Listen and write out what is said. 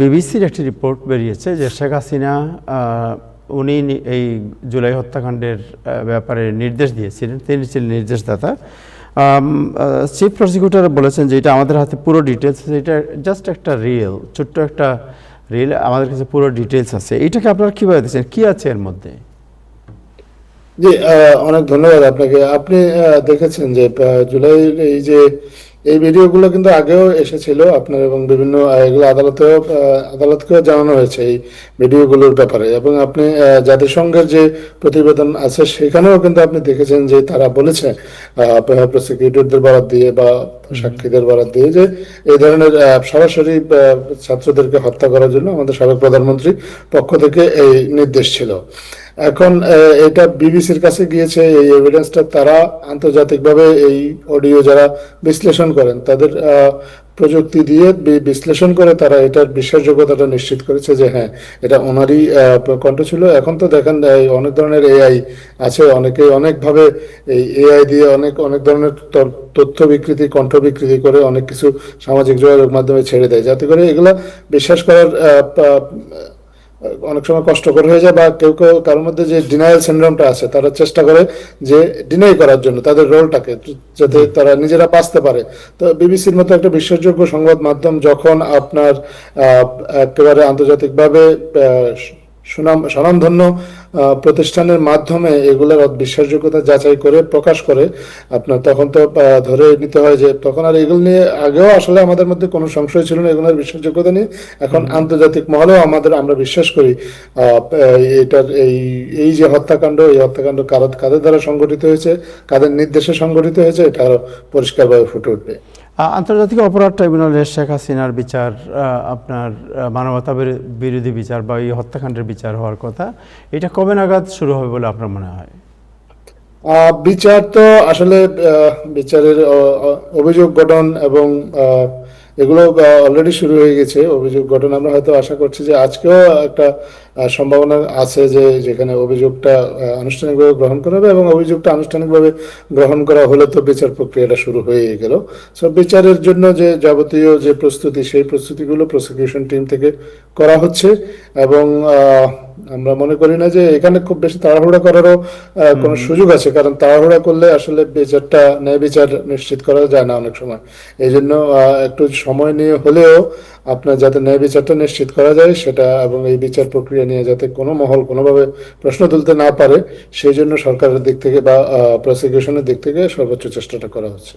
বিবিসির একটি রিপোর্ট বেরিয়েছে যে শেখ হাসিনা উনি এই জুলাই হত্যাকাণ্ডের ব্যাপারে নির্দেশ দিয়েছিলেন। তিনি ছিলেন নির্দেশদাতা। চিফ প্রসিকিউটর বলেছেন যে এটা আমাদের হাতে পুরো ডিটেলস এটা জাস্ট একটা রিয়েল ছোট্ট একটা রিয়েল আমাদের কাছে পুরো ডিটেলস আছে। এটাকে আপনারা কীভাবে দেখছেন? কী আছে এর মধ্যে? জি অনেক ধন্যবাদ আপনাকে। আপনি দেখেছেন যে জুলাইয়ের এই যে এই ভিডিওগুলো কিন্তু আগেও এসেছিল আপনার এবং বিভিন্ন এগুলো আদালতেও আদালতকেও জানানো হয়েছে এই ভিডিওগুলোর ব্যাপারে। এবং আপনি জাতিসংঘের যে প্রতিবেদন আছে সেখানেও কিন্তু আপনি দেখেছেন যে তারা বলেছে প্রসিকিউটরদের বরাদ দিয়ে বা সাক্ষীদের বরাদ দিয়ে যে এই ধরনের সরাসরি ছাত্রদেরকে হত্যা করার জন্য আমাদের সাবেক প্রধানমন্ত্রী পক্ষ থেকে এই নির্দেশ ছিল। এখন এটা বিবিসির কাছে গিয়েছে এই এভিডেন্সটা তারা আন্তর্জাতিকভাবে এই অডিও যারা বিশ্লেষণ করেন, তাদের প্রযুক্তি দিয়ে বিশ্লেষণ করে তারা এটার বিশ্বাসযোগ্যতাটা নিশ্চিত করেছে যে হ্যাঁ এটা ওনারই কণ্ঠ ছিল। এখন তো দেখেন অনেক ধরনের এআই আছে অনেকে অনেকভাবে এই এআই দিয়ে অনেক অনেক ধরনের তথ্য বিকৃতি, কণ্ঠ বিকৃতি করে অনেক কিছু সামাজিক যোগাযোগ মাধ্যমে ছেড়ে দেয়। যাতে করে এগুলা বিশ্বাস করার অনেক সময় কষ্টকর হয়ে যায় বা কেউ কেউ কারোর মধ্যে যে ডিনায়াল সিনড্রোমটা আছে, তারা চেষ্টা করে যে ডিনাই করার জন্য তাদের রোলটাকে যাতে তারা নিজেরা বাঁচতে পারে। তো বিবিসির মতো একটা বিশ্বাসযোগ্য সংবাদ মাধ্যম যখন আপনার একেবারে আন্তর্জাতিকভাবে সুনাম, স্বনামধন্য প্রতিষ্ঠানের মাধ্যমে এগুলোর বিশ্বাসযোগ্যতা যাচাই করে প্রকাশ করে আপনার তখন তো ধরে নিতে হয় যে তখন আর এগুলো নিয়ে আগেও আসলে আমাদের মধ্যে কোনো সংশয় ছিল না এগুলোর বিশ্বাসযোগ্যতা নিয়ে। এখন আন্তর্জাতিক মহলেও আমাদের আমরা বিশ্বাস করি আহ, এটার এই এই যে হত্যাকাণ্ড এই হত্যাকাণ্ড কারা- কাদের দ্বারা সংগঠিত হয়েছে কাদের নির্দেশে সংগঠিত হয়েছে এটা আরও পরিষ্কারভাবে ফুটে উঠবে। আন্তর্জাতিক অপরাধ ট্রাইব্যুনালের শেখ হাসিনার বিচার আপনার মানবতা বিরো- বিরোধী বিচার বা এই হত্যাকাণ্ডের বিচার হওয়ার কথা, এটা কবে নাগাদ শুরু হবে বলে আপনার মনে হয়? বিচার তো আসলে বিচারের অভিযোগ গঠন এবং এগুলো অলরেডি শুরু হয়ে গেছে, অভিযোগ গঠন। আমরা হয়তো আশা করছি যে আজকেও একটা সম্ভাবনা আছে যে যেখানে অভিযোগটা আনুষ্ঠানিকভাবে গ্রহণ করা হবে এবং অভিযোগটা আনুষ্ঠানিকভাবে গ্রহণ করা হলে তো বিচার প্রক্রিয়াটা শুরু হয়ে গেল। সো বিচারের জন্য যে যাবতীয় যে প্রস্তুতি, সেই প্রস্তুতিগুলো প্রসিকিউশন টিম থেকে করা হচ্ছে এবং আমরা মনে করি না যে এখানে খুব বেশি তাড়াহুড়া করারও কোনো সুযোগ আছে। কারণ তাড়াহুড়া করলে আসলে বিচারটা ন্যায় বিচার নিশ্চিত করা যায় না অনেক সময়। এই জন্য একটু সময় নিয়ে হলেও আপনার যাতে ন্যায় বিচারটা নিশ্চিত করা যায় সেটা এবং এই বিচার প্রক্রিয়া নিয়ে যাতে কোনো মহল কোনোভাবে প্রশ্ন তুলতে না পারে সেই জন্য সরকারের দিক থেকে বা প্রসিকিউশনের দিক থেকে সর্বোচ্চ চেষ্টাটা করা হচ্ছে।